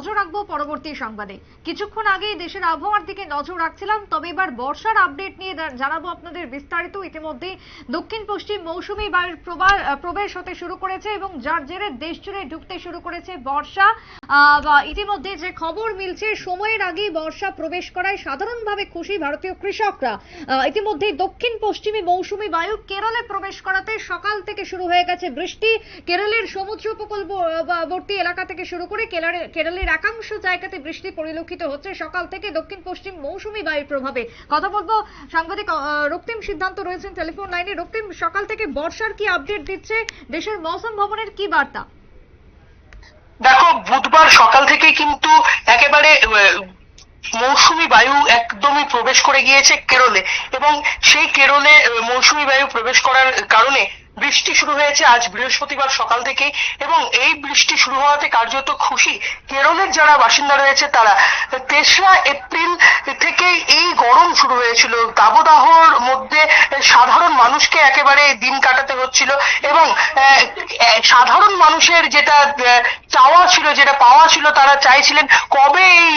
নজর রাখব পরবর্তী সংবাদে। কিছুক্ষণ আগেই দেশের আবহাওয়ার দিকে নজর রাখছিলাম, তবে এবার বর্ষার আপডেট নিয়ে জানাব আপনাদের বিস্তারিত। ইতিমধ্যে দক্ষিণ পশ্চিম মৌসুমী বায়ুর প্রবেশ হতে শুরু করেছে এবং যার জেরে দেশ জুড়ে ঢুকতে শুরু করেছে বর্ষা। ইতিমধ্যে যে খবর মিলছে, সময়ের আগেই বর্ষা প্রবেশ করায় সাধারণভাবে খুশি ভারতীয় কৃষকরা। ইতিমধ্যে দক্ষিণ পশ্চিমী মৌসুমী বায়ু কেরলে প্রবেশ করাতে সকাল থেকে শুরু হয়ে গেছে বৃষ্টি। কেরলের সমুদ্র উপকূলবর্তী এলাকা থেকে শুরু করে কেরলে- কেরলের একাংশ জায়গাতে বৃষ্টি পরিলক্ষিত হচ্ছে। সকাল থেকে দক্ষিণ পশ্চিম মৌসুমী বায়ুর প্রভাবে। কথা বলব সাংবাদিক রক্তিম সিদ্ধান্ত রয়েছেন টেলিফোন লাইনে। রক্তিম, সকাল থেকে বর্ষার কি আপডেট দিচ্ছে? দেশের মৌসুম ভবনের কি বার্তা? দেখো, বুধবার সকাল থেকে কিন্তু একেবারে মৌসুমী বায়ু একদমই প্রবেশ করে গিয়েছে কেরলে। এবং সেই কেরলে মৌসুমী বায়ু প্রবেশ করার কারণে বৃষ্টি শুরু হয়েছে আজ বৃহস্পতিবার সকাল থেকে এবং এই বৃষ্টি শুরু হওয়াতে কার্যত খুশি কেরলের যারা বাসিন্দা রয়েছে তারা। তেসরা এপ্রিল থেকেই এই গরম শুরু হয়েছিল। দাবদাহর মধ্যে সাধারণ মানুষকে একেবারে দিন কাটাতে হচ্ছিল এবং সাধারণ মানুষের যেটা চাওয়া ছিল, যেটা পাওয়া ছিল, তারা চাইছিলেন কবে এই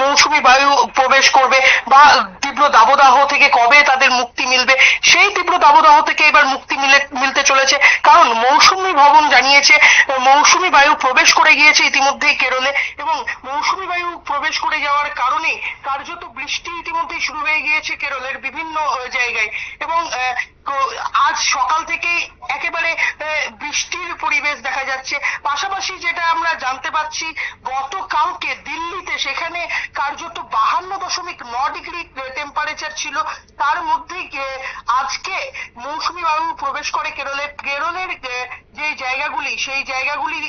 মৌসুমী বায়ু প্রবেশ করবে বা তীব্র দাবদাহ থেকে কবে তাদের মুক্তি মিলবে? সেই তীব্র দাবদাহ থেকে এবার মুক্তি মিলে, মিলতে চলেছে। কারণ মৌসুমী ভবন জানিয়েছে, মৌসুমী বায়ু প্রবেশ করে গিয়েছে ইতিমধ্যেই কেরলে এবং মৌসুমী বায়ু প্রবেশ করে যাওয়ার কারণে কার্যত বৃষ্টি ইতিমধ্যেই শুরু হয়ে গিয়েছে কেরলের বিভিন্ন জায়গায়। এবং আজ সকাল থেকেই একেবারে বৃষ্টির পরিবেশ দেখা যাচ্ছে। পাশাপাশি যেটা আমরা জানতে পাচ্ছি গতকালকে দিল্লিতে সেখানে কার্যত বাহান্ন দশমিক ন ডিগ্রি টেম্পারেচার ছিল তার মধ্যেই আহ, আজকে মৌসুমী বায়ু প্রবেশ করে কেরলে কেরলের যে জায়গাগুলি সেই জায়গাগুলির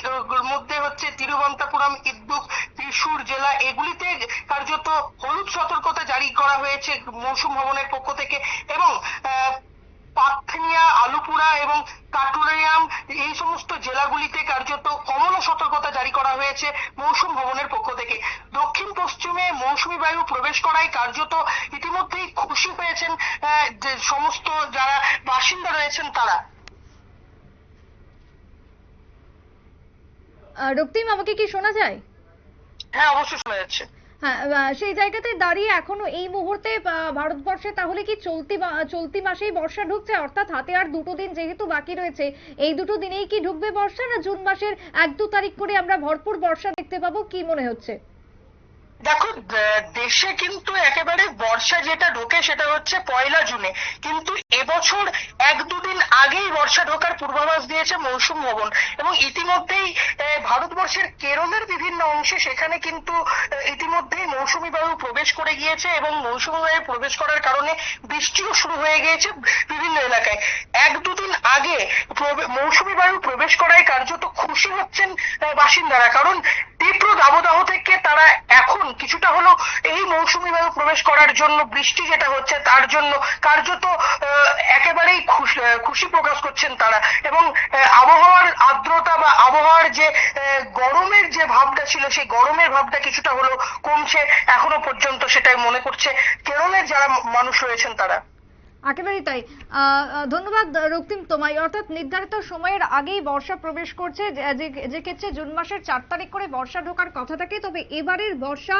মধ্যে হচ্ছে তিরুবন্তপুরম ইদ্দুক ত্রিশূর জেলা এগুলিতে কার্যত হলুদ সতর্কতা জারি করা হয়েছে মৌসুম ভবনের পক্ষ থেকে এবং পাথনিয়া এই সমস্ত জেলাগুলিতে কার্যত কমলা সতর্কতা জারি করা হয়েছে মৌসুম ভবনের পক্ষ থেকে। দক্ষিণ পশ্চিমে মৌসুমী বায়ু প্রবেশ করায় কার্যত ইতিমধ্যেই খুশি হয়েছেন যে সমস্ত যারা বাসিন্দা রয়েছেন তারা। রক্তিম আমাকে কি শোনা যায়? হ্যাঁ অবশ্যই শোনা যাচ্ছে। হ্যাঁ সেই জায়গাতে দাঁড়িয়ে এখনও এই মুহূর্তে ভারতবর্ষে তাহলে কি চলতি চলতি মাসেই বর্ষা ঢুকছে? অর্থাৎ হাতে আর দুটো দিন যেহেতু বাকি রয়েছে, এই দুটো দিনেই কি ঢুকবে বর্ষা না জুন মাসের এক দু তারিখ করে আমরা ভরপুর বর্ষা দেখতে পাবো? কি মনে হচ্ছে? দেখো দেশে কিন্তু একেবারে বর্ষা যেটা ঢোকে সেটা হচ্ছে পয়লা জুনে। কিন্তু এবছর এক দুদিন আগেই বর্ষা ঢোকার পূর্বাভাস দিয়েছে মৌসুম ভবন। এবং ইতিমধ্যেই ভারতবর্ষের কেরলের বিভিন্ন অংশে সেখানে কিন্তু ইতিমধ্যেই মৌসুমী বায়ু প্রবেশ করে গিয়েছে এবং মৌসুমী বায়ু প্রবেশ করার কারণে বৃষ্টিও শুরু হয়ে গিয়েছে বিভিন্ন এলাকায়। এক দুদিন আগে মৌসুমী বায়ু প্রবেশ করায় কার্যত খুশি হচ্ছেন বাসিন্দারা। কারণ তীব্র দাবদাহ থেকে তারা এখন কিছুটা হলো এই মৌসুমী বায়ু প্রবেশ করার জন্য, বৃষ্টি যেটা হচ্ছে তার জন্য কার্যত একেবারেই খুশি প্রকাশ করছেন তারা। এবং আবহাওয়ার আর্দ্রতা বা আবহাওয়ার যে গরমের যে ভাবটা ছিল, সেই গরমের ভাবটা কিছুটা হলো কমছে এখনও পর্যন্ত সেটাই মনে করছে। কেরলের যারা মানুষ রয়েছেন তারা। একেবারেই তাই। ধন্যবাদ রক্তিম তোমায়। অর্থাৎ নির্ধারিত সময়ের আগেই বর্ষা প্রবেশ করছে। যে ক্ষেত্রে জুন মাসের চার তারিখ করে বর্ষা ঢোকার কথা থাকে, তবে এবারের বর্ষা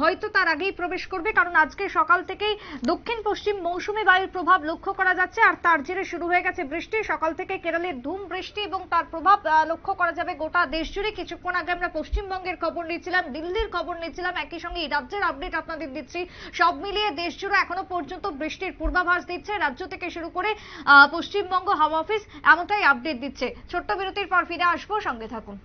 হয়তো তার আগেই প্রবেশ করবে, কারণ আজকে সকাল থেকেই দক্ষিণ পশ্চিম মৌসুমী বায়ুর প্রভাব লক্ষ্য করা যাচ্ছে, আর তার জেরে শুরু হয়ে গেছে বৃষ্টি। সকাল থেকে কেরলের ধুম, বৃষ্টি এবং তার প্রভাব লক্ষ্য করা যাবে গোটা দেশ জুড়ে। কিছুক্ষণ আগে আমরা পশ্চিমবঙ্গের খবর নিচ্ছিলাম, দিল্লির খবর নিচ্ছিলাম। একই সঙ্গে এই রাজ্যের আপডেট আপনাদের দিচ্ছি। সব মিলিয়ে দেশ জুড়ে এখনও পর্যন্ত বৃষ্টির পূর্বাভাস দিচ্ছে, রাজ্য থেকে শুরু করে পশ্চিমবঙ্গ হাওয়া অফিস এমনটাই আপডেট দিচ্ছে। ছোট্ট বিরতির পর ফিরে আসব, সঙ্গে থাকুন।